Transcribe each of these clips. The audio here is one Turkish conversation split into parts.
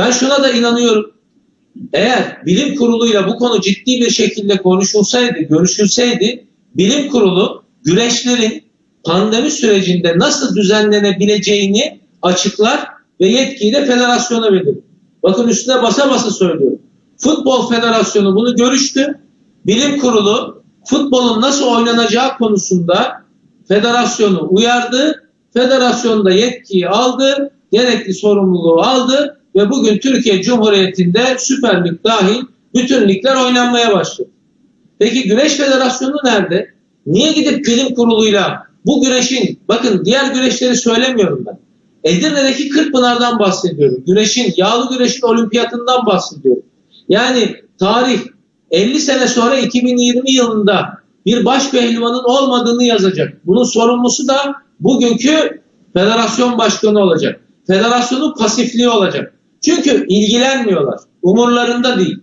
Ben şuna da inanıyorum. Eğer bilim kuruluyla bu konu ciddi bir şekilde konuşulsaydı, görüşülseydi bilim kurulu güreşlerin pandemi sürecinde nasıl düzenlenebileceğini açıklar ve yetkiyi de federasyona verir. Bakın üstüne basa basa söylüyorum. Futbol Federasyonu bunu görüştü. Bilim kurulu futbolun nasıl oynanacağı konusunda federasyonu uyardı. Federasyon da yetkiyi aldı, gerekli sorumluluğu aldı ve bugün Türkiye Cumhuriyeti'nde Süper Lig dahil bütün ligler oynanmaya başladı. Peki Güreş Federasyonu nerede? Niye gidip bilim kuruluyla bu güreşin, bakın diğer güreşleri söylemiyorum ben. Edirne'deki Kırkpınar'dan bahsediyorum. Güreşin, yağlı güreşin olimpiyatından bahsediyorum. Yani tarih 50 sene sonra 2020 yılında bir baş pehlivanın olmadığını yazacak. Bunun sorumlusu da bugünkü federasyon başkanı olacak. Federasyonun pasifliği olacak. Çünkü ilgilenmiyorlar. Umurlarında değil.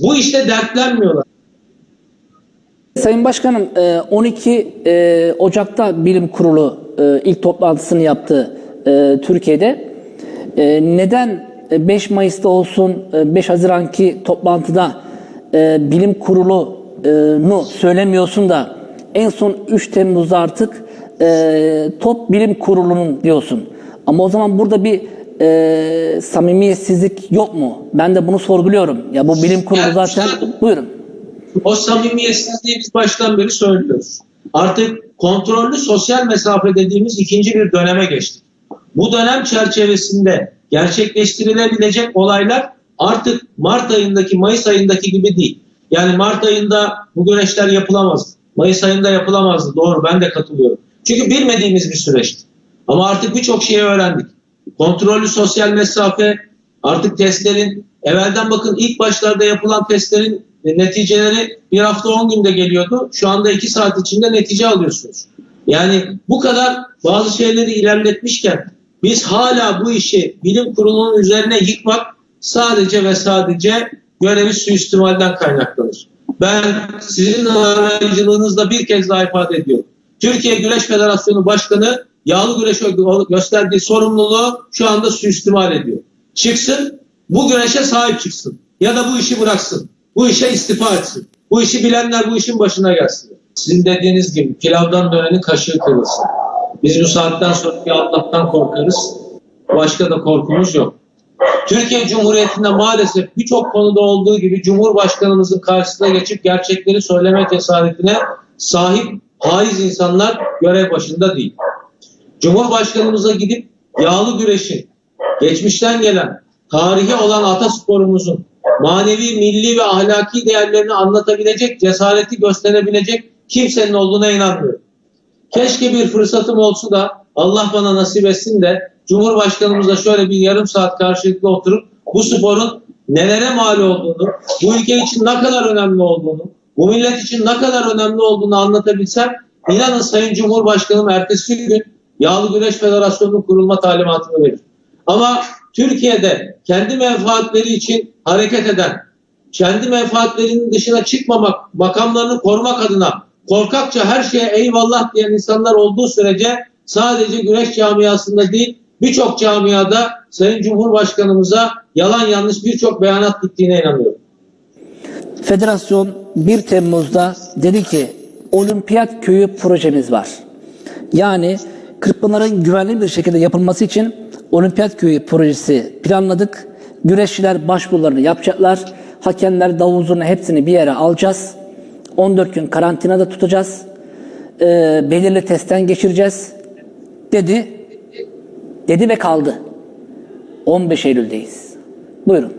Bu işte dertlenmiyorlar. Sayın Başkanım e, 12 e, Ocak'ta Bilim Kurulu e, ilk toplantısını yaptı e, Türkiye'de. E, Neden e, 5 Mayıs'ta olsun e, 5 Haziran'ki toplantıda e, Bilim Kurulu'nu söylemiyorsun da en son 3 Temmuz'da artık e, Top Bilim Kurulu'nun diyorsun. Ama o zaman burada bir e, samimiyetsizlik yok mu? Ben de bunu sorguluyorum. Ya bu bilim kurulu zaten... Buyurun. O samimiyetsizliği biz baştan beri söylüyoruz. Artık kontrollü sosyal mesafe dediğimiz ikinci bir döneme geçtik. Bu dönem çerçevesinde gerçekleştirilebilecek olaylar artık Mart ayındaki, Mayıs ayındaki gibi değil. Yani Mart ayında bu güreşler yapılamazdı. Mayıs ayında yapılamazdı. Doğru ben de katılıyorum. Çünkü bilmediğimiz bir süreçti. Ama artık birçok şeyi öğrendik. Kontrollü sosyal mesafe, artık testlerin, evvelden bakın ilk başlarda yapılan testlerin neticeleri bir hafta 10 günde geliyordu. Şu anda 2 saat içinde netice alıyorsunuz. Yani bu kadar bazı şeyleri ilerletmişken biz hala bu işi bilim kurulunun üzerine yıkmak sadece ve sadece görevi suistimalden kaynaklanır. Ben sizin aracılığınızla bir kez daha ifade ediyorum. Türkiye Güreş Federasyonu Başkanı yağlı güreşe gösterdiği sorumluluğu şu anda suistimal ediyor. Çıksın, bu güreşe sahip çıksın. Ya da bu işi bıraksın. Bu işe istifa etsin. Bu işi bilenler bu işin başına gelsin. Sizin dediğiniz gibi pilavdan dönenin kaşığı kırılsın. Biz bu saatten sonra bir Allah'tan korkarız. Başka da korkumuz yok. Türkiye Cumhuriyeti'nde maalesef birçok konuda olduğu gibi Cumhurbaşkanımızın karşısına geçip gerçekleri söyleme cesaretine sahip haiz insanlar görev başında değil. Cumhurbaşkanımıza gidip yağlı güreşin, geçmişten gelen, tarihi olan atasporumuzun manevi, milli ve ahlaki değerlerini anlatabilecek, cesareti gösterebilecek kimsenin olduğuna inanmıyorum. Keşke bir fırsatım olsa da Allah bana nasip etsin de Cumhurbaşkanımızla şöyle bir yarım saat karşılıklı oturup bu sporun nelere mal olduğunu, bu ülke için ne kadar önemli olduğunu, bu millet için ne kadar önemli olduğunu anlatabilsem inanın Sayın Cumhurbaşkanım ertesi gün Yağlı Güreş Federasyonu'nun kurulma talimatını verir. Ama Türkiye'de kendi menfaatleri için hareket eden, kendi menfaatlerinin dışına çıkmamak, makamlarını korumak adına korkakça her şeye eyvallah diyen insanlar olduğu sürece sadece güreş camiasında değil birçok camiada Sayın Cumhurbaşkanımıza yalan yanlış birçok beyanat gittiğine inanıyorum. Federasyon 1 Temmuz'da dedi ki olimpiyat köyü projemiz var. Yani Kırkpınar'ın güvenli bir şekilde yapılması için olimpiyat köyü projesi planladık. Güreşçiler başvurularını yapacaklar. Hakemler, davuzunu hepsini bir yere alacağız. 14 gün karantinada tutacağız. Ee, belirli testten geçireceğiz. Dedi. Dedi ve kaldı. 15 Eylül'deyiz. Buyurun.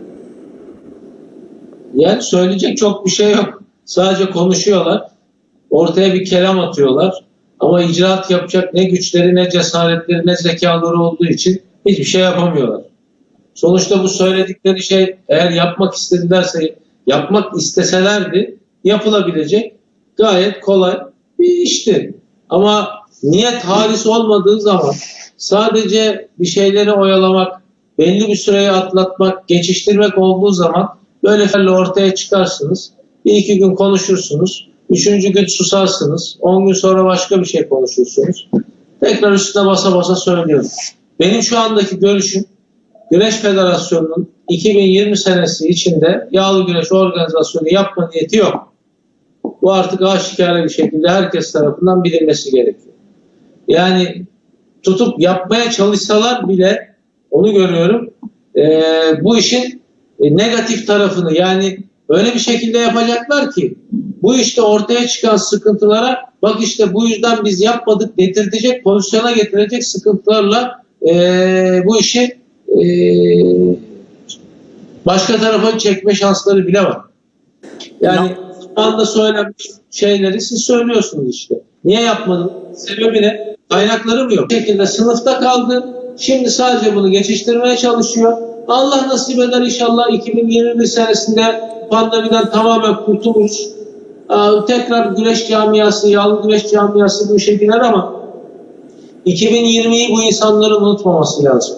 Yani söyleyecek çok bir şey yok. Sadece konuşuyorlar. Ortaya bir kelam atıyorlar. Ama icraat yapacak ne güçleri, ne cesaretleri, ne zekaları olduğu için hiçbir şey yapamıyorlar. Sonuçta bu söyledikleri şey eğer yapmak istedilerse, yapmak isteselerdi yapılabilecek gayet kolay bir işti. Ama niyet halis olmadığı zaman sadece bir şeyleri oyalamak, belli bir süreyi atlatmak, geçiştirmek olduğu zaman böyle ortaya çıkarsınız. Bir iki gün konuşursunuz. Üçüncü gün susarsınız. On gün sonra başka bir şey konuşursunuz. Tekrar üstüne basa basa söylüyorum. Benim şu andaki görüşüm Güreş Federasyonu'nun 2020 senesi içinde yağlı güreş organizasyonu yapma niyeti yok. Bu artık aşikare bir şekilde herkes tarafından bilinmesi gerekiyor. Yani tutup yapmaya çalışsalar bile onu görüyorum. Ee, bu işin e, negatif tarafını yani öyle bir şekilde yapacaklar ki bu işte ortaya çıkan sıkıntılara bak işte bu yüzden biz yapmadık dedirtecek pozisyona getirecek sıkıntılarla e, bu işi e, başka tarafa çekme şansları bile var. Yani şu anda söylenmiş şeyleri siz söylüyorsunuz işte. Niye yapmadın? Sebebi ne? Kaynakları mı yok? Bu şekilde sınıfta kaldı. Şimdi sadece bunu geçiştirmeye çalışıyor. Allah nasip eder inşallah 2021 senesinde pandemiden tamamen kurtuluruz. Aa, Tekrar güreş camiası, yağlı güreş camiası bu işe girer ama 2020'yi bu insanların unutmaması lazım.